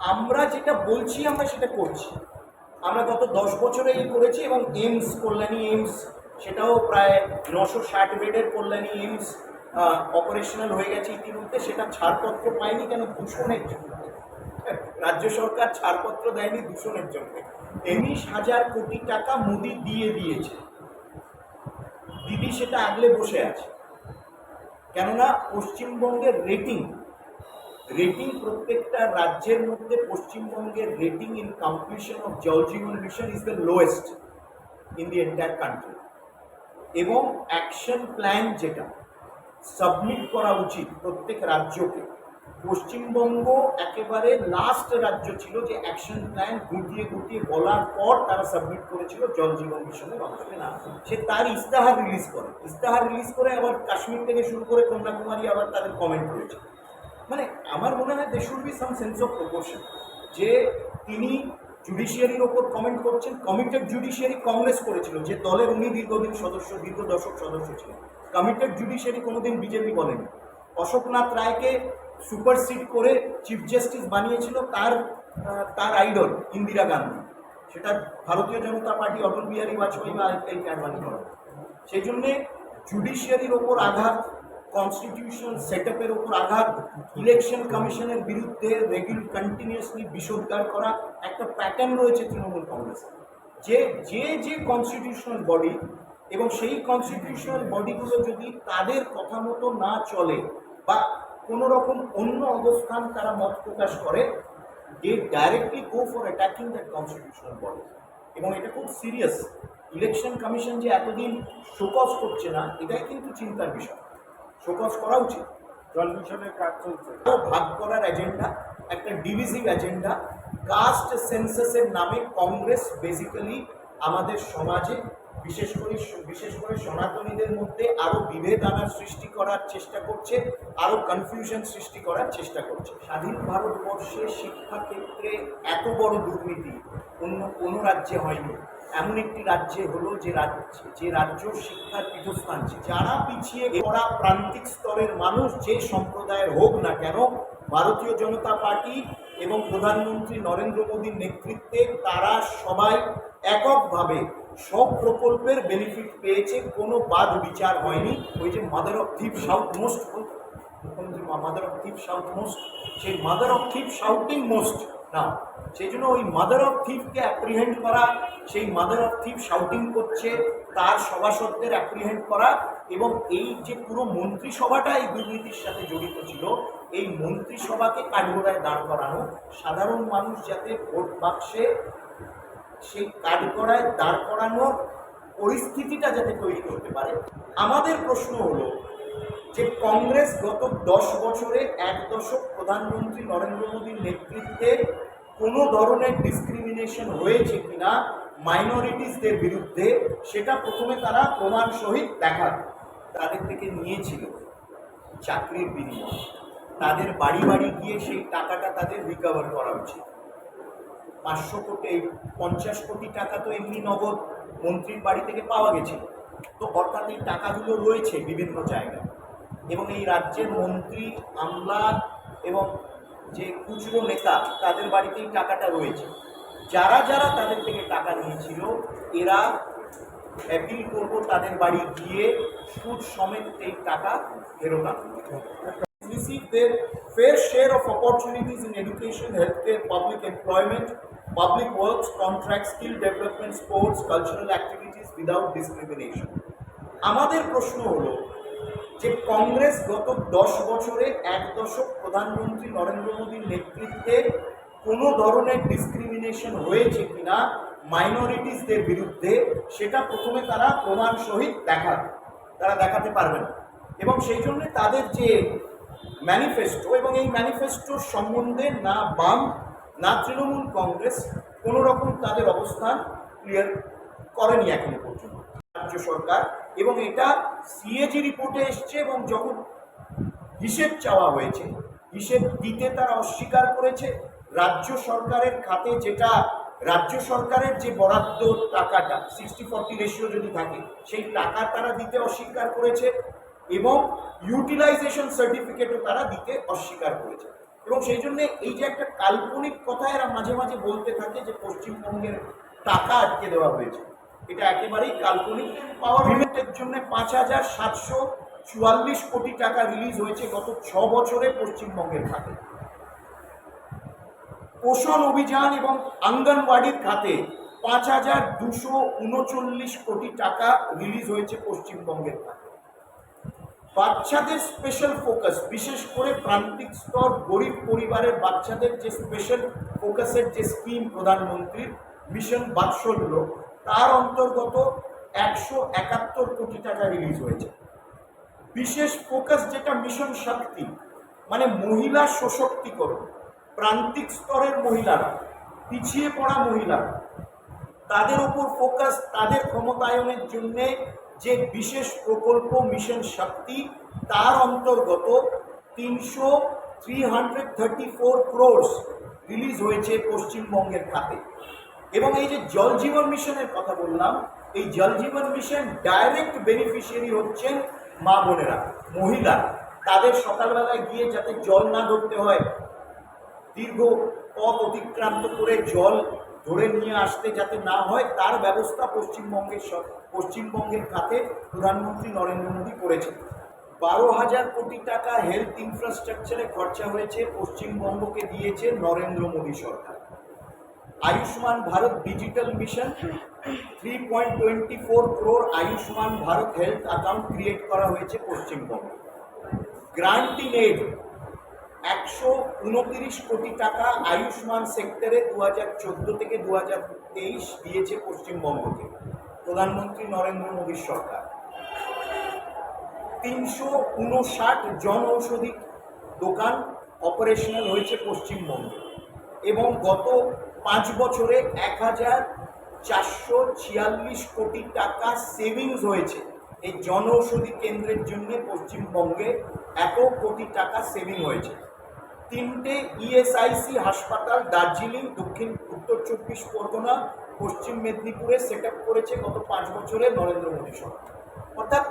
আমরা যেটা বলছি, আমরা সেটা করছি। আমরা গত দশ বছরে এই করেছি এবং এইমস, কল্যাণী এইমস, সেটাও প্রায় নশো ষাট বেডের কল্যাণী এইমস অপারেশনাল হয়ে গেছে ইতিমধ্যে। সেটা ছাড়পত্র পায়নি কেন? দূষণের জন্য। রাজ্য সরকার ছাড়পত্র দেয়নি দূষণের জন্য। তেইশ হাজার কোটি টাকা মোদি দিয়ে দিয়েছে। দিদি সেটা আগলে বসে আছে। কেননা পশ্চিমবঙ্গের রেটিং রেটিং প্রত্যেকটা রাজ্যের মধ্যে পশ্চিমবঙ্গের rating in completion of Jal Jeevan mission is the lowest in the entire country এবং অ্যাকশন প্ল্যান যেটা সাবমিট করা উচিত প্রত্যেক রাজ্যকে। পশ্চিমবঙ্গ একেবারে লাস্ট রাজ্য ছিল যে অ্যাকশন প্ল্যান গুটিয়ে গুটিয়ে বলার পর তারা সাবমিট করেছিল জল জীবন মিশনের অংশে। না, সে তার ইস্তাহার রিলিজ করে। ইস্তাহার রিলিজ করে আবার কাশ্মীর থেকে শুরু করে কন্যাকুমারী আবার তাদের কমেন্ট করেছে মানে আমার মনে হয় they should be some sense of proportion যে তিনি জুডিশিয়ারির ওপর কমেন্ট করছেন কমিটেড জুডিশিয়ারি কংগ্রেস করেছিল, যে দলের উনি দীর্ঘদিন সদস্য, দীর্ঘ দশক সদস্য ছিলেন। কমিটেড জুডিশিয়ারি কোনোদিন বিজেপি বলেনি। অশোকনাথ রায়কে সুপারসিড করে চিফ জাস্টিস বানিয়েছিল তার তার আইডল ইন্দিরা গান্ধী। সেটা ভারতীয় জনতা পার্টি, অটল বিহারী বাজপেয়ী বা এই ক্যাডবানি করে সেই জন্যে জুডিশিয়ারির ওপর আঘাত কনস্টিটিউশন সেট আপের ওপর আঘাত ইলেকশন কমিশনের বিরুদ্ধে রেগুলার কন্টিনিউয়াসলি বিষোদ্গার করা একটা প্যাটার্ন রয়েছে তৃণমূল কংগ্রেস। যে যে যে কনস্টিটিউশনাল বডি এবং সেই কনস্টিটিউশনাল বডিগুলো যদি তাদের কথা মতো না চলে বা কোনো রকম অন্য অবস্থান তারা মত প্রকাশ করে they directly go for attacking that constitutional body এবং এটা খুব সিরিয়াস ইলেকশন কমিশন যে এতদিন শোকজ করছে না, এটাই কিন্তু চিন্তার বিষয়। শোকজ করা উচিত। জল মিশনের কাজ চলছে। ভাগ করার এজেন্ডা একটা ডিভিজিভ এজেন্ডা কাস্ট সেন্সাসের নামে কংগ্রেস বেসিক্যালি আমাদের সমাজে, বিশেষ করে বিশেষ করে সনাতনীদের মধ্যে আরও বিভেদ আনার সৃষ্টি করার চেষ্টা করছে আরও কনফিউশন সৃষ্টি করার চেষ্টা করছে। স্বাধীন ভারতবর্ষে শিক্ষাক্ষেত্রে এত বড় দুর্নীতি অন্য, কোনো রাজ্যে হয়নি। এমন একটি রাজ্যে হলো যে রাজ্য যে রাজ্য শিক্ষার পীঠস্থান, যারা পিছিয়ে পড়া প্রান্তিক স্তরের মানুষ যে সম্প্রদায়ের হোক না কেন ভারতীয় জনতা পার্টি এবং প্রধানমন্ত্রী নরেন্দ্র মোদীর নেতৃত্বে তারা সবাই এককভাবে সব প্রকল্পের বেনিফিট পেয়েছে, কোনো বাদ বিচার হয়নি। ওই যে mother of thief south most মুখ্যমন্ত্রী mother of thief south most সেই mother of thief southing most না, সেই জন্য ওই মাদার অফ থিপকে অ্যাপ্রিহেন্ড করা, সেই মাদার অফ থিপ শাউটিং করছে, তার সভাসদদের অ্যাপ্রিহেন্ড করা এবং এই যে পুরো মন্ত্রিসভাটা এই দুর্নীতির সাথে জড়িত ছিল, এই মন্ত্রিসভাকে কাঠগোড়ায় দাঁড় করানো, সাধারণ মানুষ যাতে ভোট বাক্সে সেই কাঠগড়ায় দাঁড় করানোর পরিস্থিতিটা যাতে তৈরি করতে পারে। আমাদের প্রশ্ন হলো যে কংগ্রেস গত দশ বছরে এক দশক প্রধানমন্ত্রী নরেন্দ্র মোদীর নেতৃত্বে কোনো ধরনের ডিসক্রিমিনেশন হয়েছে কিনা মাইনরিটিসদের বিরুদ্ধে, সেটা প্রথমে তারা প্রমাণ সহিত দেখান। তাদের থেকে নিয়েছিল চাকরির বিনিময়ে। তাদের বাড়ি বাড়ি গিয়ে সেই টাকাটা তাদের রিকভার করা উচিত। পাঁচশো কোটি, পঞ্চাশ কোটি টাকা তো এমনি নগদ মন্ত্রীর বাড়ি থেকে পাওয়া গেছে। তো অর্থাৎ এই টাকাগুলো রয়েছে বিভিন্ন জায়গায়। এবং এই রাজ্যের মন্ত্রী আমলা এবং যে খুচরো নেতা, তাদের বাড়িতেই টাকাটা রয়েছে। যারা যারা তাদের থেকে টাকা নিয়েছিল, এরা অ্যাপিল করব তাদের বাড়ি গিয়ে সুদ সমেত এই টাকা ফেরত আনব। Fair share of opportunities in education healthcare public employment public works contract skill development sports cultural activities without discrimination আমাদের প্রশ্ন হলো যে কংগ্রেস গত দশ বছরে এক দশক প্রধানমন্ত্রী নরেন্দ্র মোদীর নেতৃত্বে কোনো ধরনের ডিসক্রিমিনেশন হয়েছে কিনা মাইনরিটিসদের বিরুদ্ধে, সেটা প্রথমে তারা প্রমাণ সহিত দেখান তারা দেখাতে পারবে না। এবং সেই জন্য তাদের যে ম্যানিফেস্টো এবং এই ম্যানিফেস্টোর সম্বন্ধে না বাম, না তৃণমূল কংগ্রেস কোনো রকম তাদের অবস্থান ক্লিয়ার করেনি এখনও পর্যন্ত। রাজ্য সরকার এবং এটা সিএজি রিপোর্টে এসছে এবং যখন হিসেব চাওয়া হয়েছে, হিসেব দিতে তারা অস্বীকার করেছে, রাজ্য সরকারের খাতে যেটা, রাজ্য সরকারের যে বরাদ্দ টাকাটা সিক্সটি ফর্টি রেশিও যদি থাকে, সেই টাকা তারা দিতে অস্বীকার করেছে এবং ইউটিলাইজেশন সার্টিফিকেটও তারা দিতে অস্বীকার করেছে। এবং সেই জন্য এই যে একটা কাল্পনিক কথা এরা মাঝে মাঝে বলতে থাকে যে পশ্চিমবঙ্গের টাকা আটকে দেওয়া হয়েছে। এটা একেবারেই কাল্পনিক। পাওয়ার লিমিটের জন্য পাঁচ হাজার সাতশো চুয়াল্লিশ কোটি টাকা রিলিজ হয়েছে গত ছ বছরে পশ্চিমবঙ্গের খাতে। পোষণ অভিযান এবং অঙ্গনওয়াড়ির খাতে পাঁচ হাজার দুশো উনচল্লিশ কোটি টাকা রিলিজ হয়েছে পশ্চিমবঙ্গের খাতে। বাচ্চাদের স্পেশাল ফোকাস বিশেষ করে প্রান্তিক স্তর গরিব পরিবারের বাচ্চাদের যে স্পেশাল ফোকাসের যে স্কিম প্রধানমন্ত্রীর মিশন বাৎসল্য। তার অন্তর্গত একশো একাত্তর কোটি টাকা রিলিজ হয়েছে। বিশেষ ফোকাস যেটা মিশন শক্তি মানে মহিলা সশক্তিকরণ, প্রান্তিক স্তরের মহিলারা, পিছিয়ে পড়া মহিলারা, তাদের উপর ফোকাস তাদের ক্ষমতায়নের জন্য যে বিশেষ প্রকল্প মিশন শক্তি, তার অন্তর্গত তিনশো three hundred thirty four crores release হয়েছে পশ্চিমবঙ্গের খাতে। এবং এই যে জল জীবন মিশনের কথা বললাম, এই জল জীবন মিশন ডাইরেক্ট বেনিফিশিয়ারি হচ্ছেন মা বোনেরা, মহিলা। তাদের সকালবেলায় গিয়ে যাতে জল না ধরতে হয়, দীর্ঘ পথ অতিক্রান্ত করে জল ধরে নিয়ে আসতে যাতে না হয়, তার ব্যবস্থা পশ্চিমবঙ্গের পশ্চিমবঙ্গের খাতে প্রধানমন্ত্রী নরেন্দ্র মোদী করেছেন। বারো হাজার কোটি টাকা হেলথ ইনফ্রাস্ট্রাকচারে খরচা হয়েছে, পশ্চিমবঙ্গকে দিয়েছে নরেন্দ্র মোদী সরকার। Ayushman Bharat digital mission three point twenty four crore Ayushman Bharat health account create করা হয়েছে পশ্চিমবঙ্গে। গ্রান্টিং এইড একশো উনতিরিশ কোটি টাকা আয়ুষ্মান সেক্টরে দু হাজার চোদ্দ থেকে দু হাজার তেইশ দিয়েছে পশ্চিমবঙ্গকে, প্রধানমন্ত্রী নরেন্দ্র মোদীর সরকার। তিনশো উনষাট জন ঔষধি দোকান অপারেশনাল হয়েছে পশ্চিমবঙ্গে এবং গত পাঁচ বছরে এক হাজার চারশো ছিয়াল্লিশ কোটি টাকা সেভিংস হয়েছে। এই জনঔষধি কেন্দ্রের জন্য পশ্চিমবঙ্গে এত কোটি টাকা সেভিং হয়েছে। তিনটে ইএসআইসি হাসপাতাল দার্জিলিং, দক্ষিণ, উত্তর চব্বিশ পরগনা, পশ্চিম মেদিনীপুরে সেট করেছে গত পাঁচ বছরে নরেন্দ্র মোদী সরকার। অর্থাৎ